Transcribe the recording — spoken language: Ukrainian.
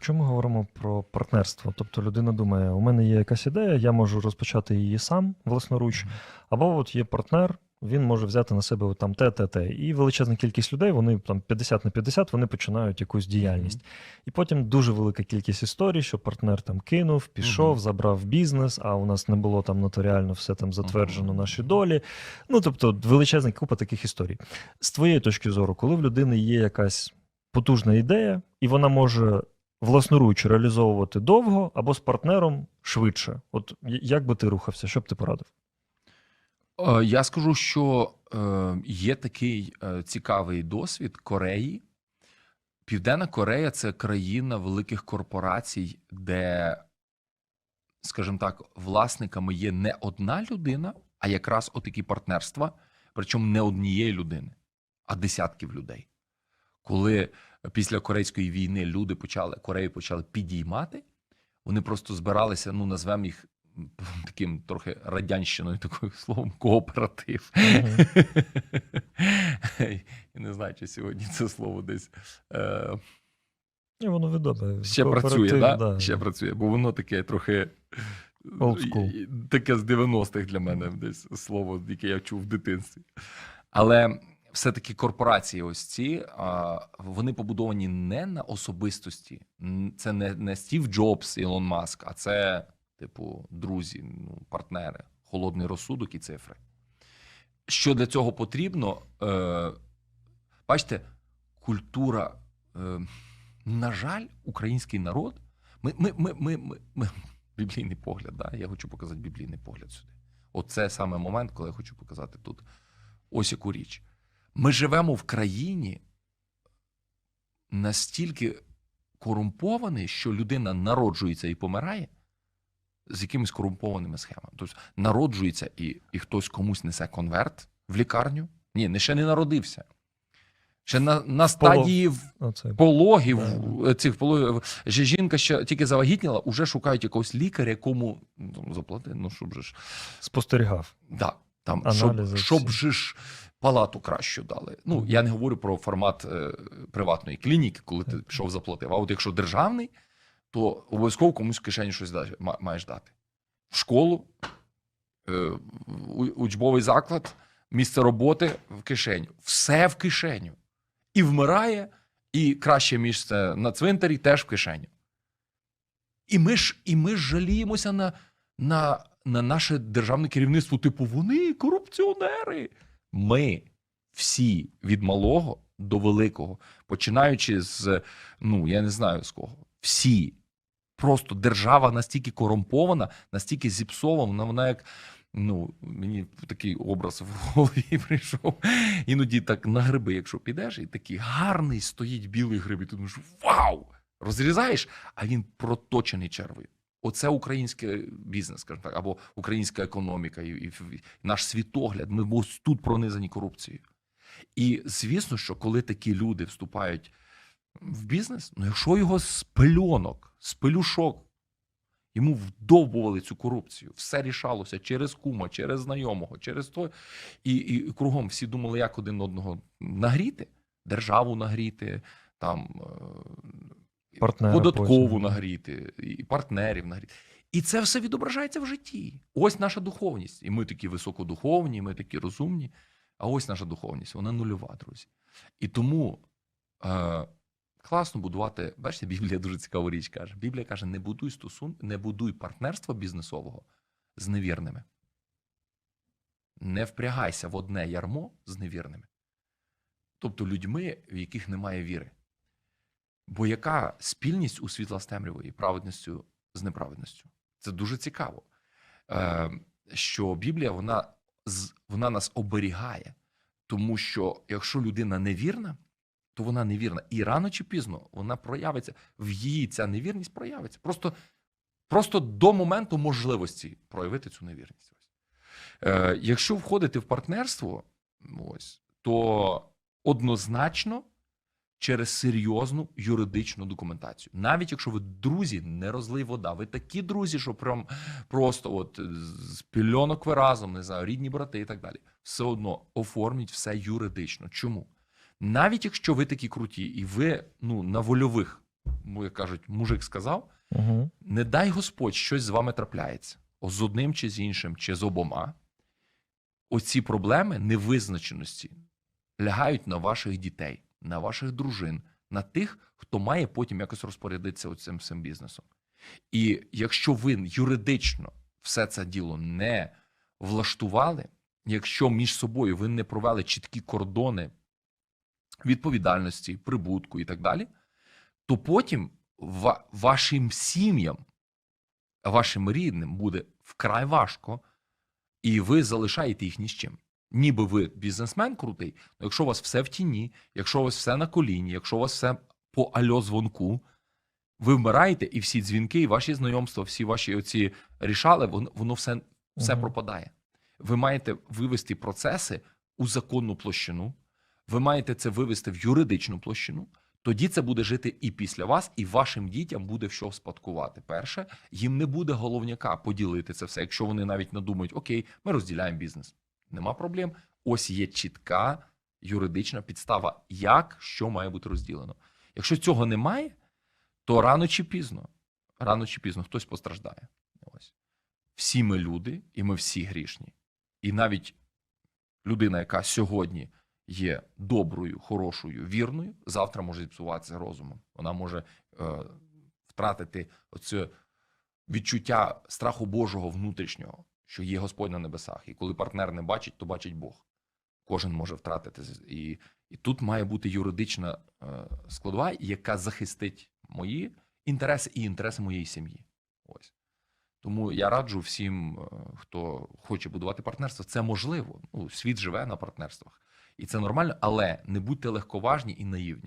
Якщо ми говоримо про партнерство, тобто людина думає, у мене є якась ідея, я можу розпочати її сам власноруч, або от є партнер, він може взяти на себе там те, те, те. І величезна кількість людей, вони там 50 на 50, вони починають якусь діяльність. І потім дуже велика кількість історій, що партнер там кинув, пішов, Мгм. забрав бізнес, а у нас не було там нотаріально все там затверджено, Мгм. наші долі. Ну тобто величезна купа таких історій. З твоєї точки зору, коли в людини є якась потужна ідея, і вона може власноруч реалізовувати довго або з партнером швидше. От як би ти рухався, що б ти порадив? Е, Я скажу, що е, є такий е, цікавий досвід Кореї. Південна Корея це країна великих корпорацій, де, скажімо так, власниками є не одна людина, а якраз отакі партнерства, причому не однієї людини, а десятків людей. Коли після корейської війни люди почали Корею почали підіймати, вони просто збиралися, ну назвемо їх таким трохи радянщиною, таким словом, кооператив. Мгм. Я не знаю, чи сьогодні це слово десь е, І воно відоме. ще працює, да? да. ще працює, бо воно таке трохи. І Таке з 90-х для мене десь слово, яке я чув в дитинстві. Але все-таки корпорації, ось ці, вони побудовані не на особистості. Це не, не Стів Джобс, Ілон Маск, а це, типу, друзі, ну, партнери, холодний розсудок і цифри. Що для цього потрібно? Е, бачите, культура. Е, на жаль, український народ. Ми, ми, ми, ми, ми, ми біблійний погляд. Да? Я хочу показати біблійний погляд сюди. Оце саме момент, коли я хочу показати тут ось яку річ. Ми живемо в країні настільки корумпований, що людина народжується і помирає з якимись корумпованими схемами. Тобто народжується і, і хтось комусь несе конверт в лікарню. Ні, не ще не народився. Ще на, на стадії в- Оце. пологів е, цих пологів. Ще жінка ще тільки завагітніла, уже шукають якогось лікаря, якому ну, заплати, ну щоб же ж Спостерігав. да, там Аналізи щоб, щоб же ж палату кращу дали. Ну я не говорю про формат е, приватної клініки, коли ти пішов заплатив. А от якщо державний, то обов'язково комусь в кишені щось маєш дати. В школу, е, учбовий заклад, місце роботи в кишеню. Все в кишеню. І вмирає, і краще місце на цвинтарі теж в кишеню. І ми ж, і ми ж жаліємося на, на, на наше державне керівництво. Типу, вони корупціонери. Ми всі від малого до великого, починаючи з, ну я не знаю з кого, всі. Просто держава настільки корумпована, настільки зіпсована, вона як. Ну, мені такий образ в голові прийшов. Іноді так на гриби, якщо підеш, і такий гарний стоїть білий гриб, і ти думаєш, вау! Розрізаєш, а він проточений червою. Оце український бізнес, скажімо так, або українська економіка, і, і, наш світогляд. Ми ось тут пронизані корупцією. І звісно, що коли такі люди вступають в бізнес, ну якщо його з пельонок, з пелюшок, йому вдовбували цю корупцію, все рішалося через кума, через знайомого, через то. І, і кругом всі думали, як один одного нагріти, державу нагріти, там Партнера податкову потім. нагріти, і партнерів нагріти. І це все відображається в житті. Ось наша духовність. І ми такі високодуховні, ми такі розумні. А ось наша духовність, вона нульова, друзі. І тому е, класно будувати. Бачите, Біблія дуже цікаву річ каже. Біблія каже: не будуй стосун, не будуй партнерства бізнесового з невірними. Не впрягайся в одне ярмо з невірними. Тобто людьми, в яких немає віри. Бо яка спільність у світла з темрявою праведністю з неправедністю? Це дуже цікаво. Е, що Біблія вона, вона нас оберігає, тому що якщо людина невірна, то вона невірна. І рано чи пізно вона проявиться, в її ця невірність проявиться. Просто, просто до моменту можливості проявити цю невірність. Е, якщо входити в партнерство, ось, то однозначно через серйозну юридичну документацію. Навіть якщо ви друзі, не розлий вода, ви такі друзі, що прям просто от з пільонок ви разом, не знаю, рідні брати і так далі. Все одно оформіть все юридично. Чому? Навіть якщо ви такі круті, і ви ну на вольових ну, як кажуть, мужик сказав, Угу. не дай Господь, щось з вами трапляється. О, З одним чи з іншим, чи з обома. Оці проблеми невизначеності лягають на ваших дітей, на ваших дружин, на тих, хто має потім якось розпорядитися цим всім бізнесом. І якщо ви юридично все це діло не влаштували, якщо між собою ви не провели чіткі кордони відповідальності, прибутку і так далі, то потім вашим сім'ям, вашим рідним буде вкрай важко, і ви залишаєте їх ні з чим. Ніби ви бізнесмен крутий, але якщо у вас все в тіні, якщо у вас все на коліні, якщо у вас все по альо дзвонку, ви вмираєте, і всі дзвінки, і ваші знайомства, всі ваші оці рішали, воно, воно все, все Мгм. пропадає. Ви маєте вивести процеси у законну площину, ви маєте це вивести в юридичну площину. Тоді це буде жити і після вас, і вашим дітям буде що спадкувати. Перше, їм не буде головняка поділити це все, якщо вони навіть надумають, окей, ми розділяємо бізнес. Нема проблем. Ось є чітка юридична підстава, як що має бути розділено. Якщо цього немає, то рано чи пізно, рано чи пізно хтось постраждає. Ось. Всі ми люди, і ми всі грішні. І навіть людина, яка сьогодні є доброю, хорошою, вірною, завтра може зіпсуватися розумом. Вона може е, втратити оце відчуття страху Божого внутрішнього, що є Господь на небесах. І коли партнер не бачить, то бачить Бог. Кожен може втратити. І, і тут має бути юридична е, складова, яка захистить мої інтереси і інтереси моєї сім'ї. Ось. Тому я раджу всім, е, хто хоче будувати партнерство, це можливо. Ну, світ живе на партнерствах. І це нормально, але не будьте легковажні і наївні.